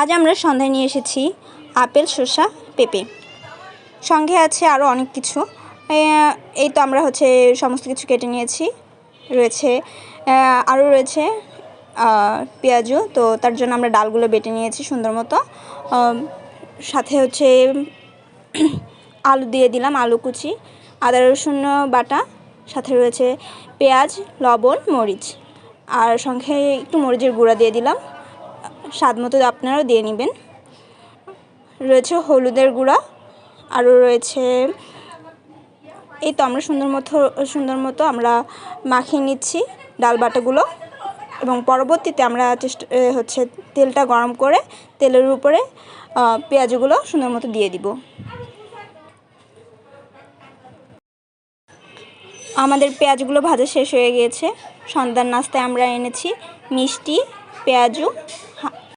আজ আমরা সন্ধ্যায় নিয়ে এসেছি আপেল, শসা, পেঁপে। সঙ্গে আছে আরও অনেক কিছু। এই তো আমরা হচ্ছে সমস্ত কিছু কেটে নিয়েছি। রয়েছে আরও রয়েছে পেঁয়াজও তো তার জন্য আমরা ডালগুলো বেটে নিয়েছি সুন্দর মতো। সাথে হচ্ছে আলু দিয়ে দিলাম, আলু কুচি, আদা, রসুন বাটা। সাথে রয়েছে পেঁয়াজ, লবণ, মরিচ। আর সঙ্গে একটু মরিচের গুঁড়া দিয়ে দিলাম। স্বাদ মতো আপনারাও দিয়ে নেবেন। রয়েছে হলুদের গুঁড়া, আরও রয়েছে এই তো আমরা সুন্দর মতো সুন্দর মতো আমরা মাখিয়ে নিচ্ছি ডাল বাটাগুলো এবং পরবর্তীতে আমরা হচ্ছে তেলটা গরম করে তেলের উপরে পেঁয়াজগুলো সুন্দর মতো দিয়ে দিব। আমাদের পেঁয়াজগুলো ভাজা শেষ হয়ে গিয়েছে। সন্ধ্যার নাস্তায় আমরা এনেছি মিষ্টি, পেঁয়াজু